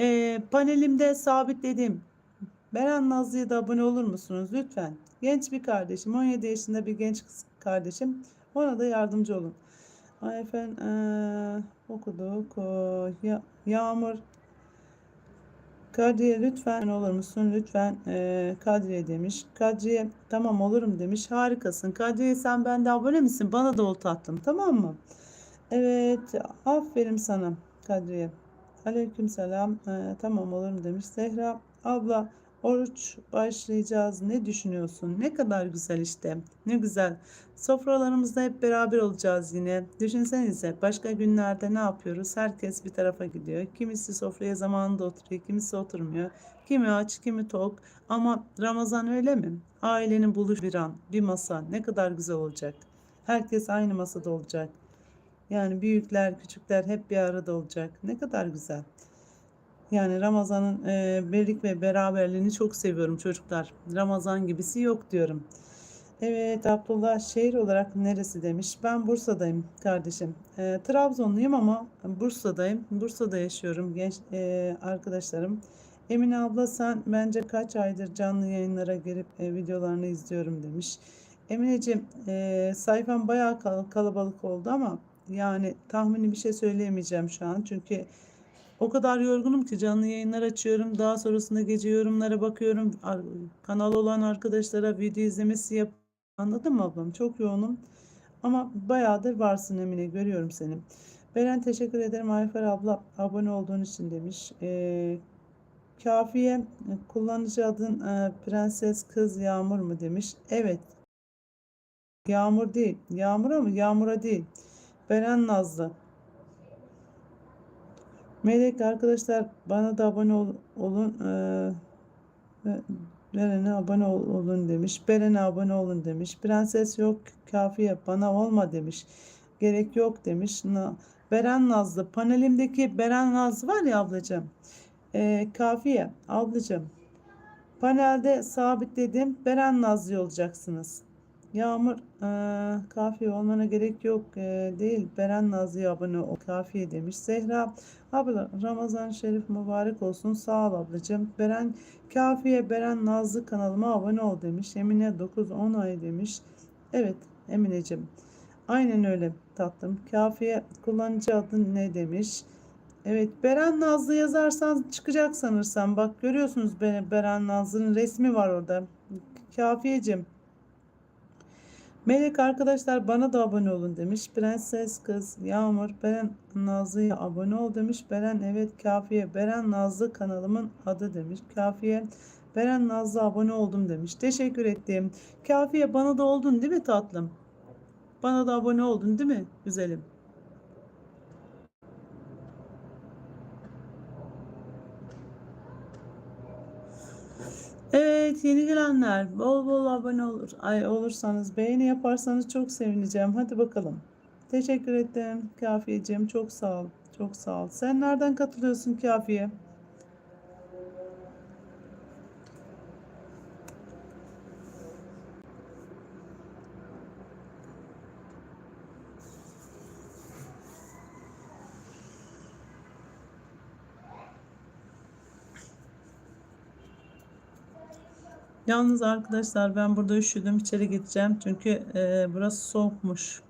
Ee, panelimde sabitledim. Beren Nazlı'ya da abone olur musunuz lütfen? Genç bir kardeşim, 17 yaşında bir genç kız kardeşim. Ona da yardımcı olun. Ay efendim, eee, okuduk. O, ya, Yağmur, Kadriye lütfen olur musun? Lütfen eee Kadriye demiş. Kadriye tamam olurum demiş. Harikasın. Kadriye sen bende abone misin? Bana da ol tatlım. Tamam mı? Evet. Aferin sana Kadriye. Aleykümselam. Eee, tamam olurum demiş. Zehra abla oruç başlayacağız. Ne düşünüyorsun? Ne kadar güzel işte. Ne güzel. Sofralarımızda hep beraber olacağız yine. Düşünsenize başka günlerde ne yapıyoruz? Herkes bir tarafa gidiyor. Kimisi sofraya zamanında oturuyor, kimisi oturmuyor. Kimi aç, kimi tok. Ama Ramazan öyle mi? Ailenin buluş bir an, bir masa ne kadar güzel olacak. Herkes aynı masada olacak. Yani büyükler, küçükler hep bir arada olacak. Ne kadar güzel. Yani Ramazan'ın e, birlik ve beraberliğini çok seviyorum çocuklar. Ramazan gibisi yok diyorum. Evet Abdullah şehir olarak neresi demiş. Ben Bursa'dayım kardeşim. Ee, Trabzonluyum ama Bursa'dayım. Bursa'da yaşıyorum genç e, arkadaşlarım. Emine abla sen bence kaç aydır canlı yayınlara gelip e, videolarını izliyorum demiş. Emineciğim e, sayfam bayağı kal- kalabalık oldu ama yani tahmini bir şey söyleyemeyeceğim şu an. Çünkü o kadar yorgunum ki canlı yayınlar açıyorum. Daha sonrasında gece yorumlara bakıyorum. Kanal olan arkadaşlara video izlemesi yap. Anladın mı ablam? Çok yoğunum. Ama bayağıdır varsın Emine. Görüyorum seni. Beren teşekkür ederim. Ayfer abla abone olduğun için demiş. Ee, Kafiye kullanıcı adın e, Prenses Kız Yağmur mu demiş. Evet. Yağmur değil. Yağmur'a mı? Yağmur'a değil. Beren Nazlı. Melek arkadaşlar bana da abone ol- olun. Ee, Beren'e abone ol- olun demiş. Beren'e abone olun demiş. Prenses yok kafiye bana olma demiş. Gerek yok demiş. Na- Beren Nazlı. Panelimdeki Beren Nazlı var ya ablacığım. Ee, kafiye ablacığım. Panelde sabitledim. Beren Nazlı olacaksınız. Yağmur eee kafiye olmana gerek yok eee, değil. Beren Nazlı'ya abone ol. Kafiye demiş. Zehra abla Ramazan Şerif mübarek olsun. Sağ ol ablacığım. Beren Kafiye Beren Nazlı kanalıma abone ol demiş. Emine 9-10 ay demiş. Evet Emineciğim. Aynen öyle tatlım. Kafiye kullanıcı adın ne demiş. Evet Beren Nazlı yazarsan çıkacak sanırsam. Bak görüyorsunuz Beren Nazlı'nın resmi var orada. Kafiyeciğim. Melek arkadaşlar bana da abone olun demiş. Prenses kız Yağmur Beren Nazlı'ya abone ol demiş. Beren evet Kafiye Beren Nazlı kanalımın adı demiş. Kafiye Beren Nazlı abone oldum demiş. Teşekkür ettim. Kafiye bana da oldun değil mi tatlım? Bana da abone oldun değil mi güzelim? Evet yeni gelenler bol bol abone olur. Ay olursanız beğeni yaparsanız çok sevineceğim. Hadi bakalım. Teşekkür ederim Kafiyeciğim. Çok sağ ol. Çok sağ ol. Sen nereden katılıyorsun Kafiye? Yalnız arkadaşlar ben burada üşüdüm. içeri gideceğim. Çünkü e, burası soğukmuş.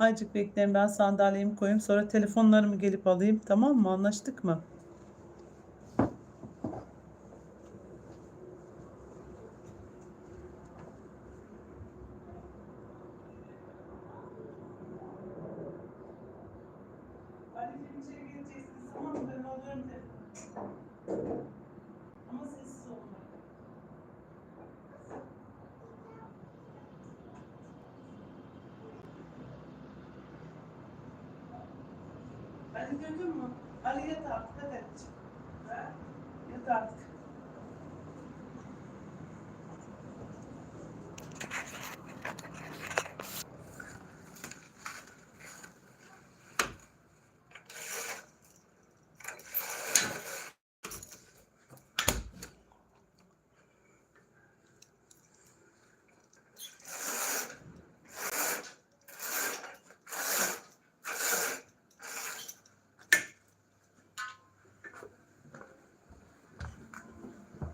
Azıcık bekleyin ben sandalyemi koyayım. Sonra telefonlarımı gelip alayım. Tamam mı? Anlaştık mı? Anneciğim içeri geleceksiniz. Tamam mı? Ben alıyorum telefonu. Ama sessiz olmayın. Ali duydun mu? Ali yat artık hadi. Ha? Yat artık.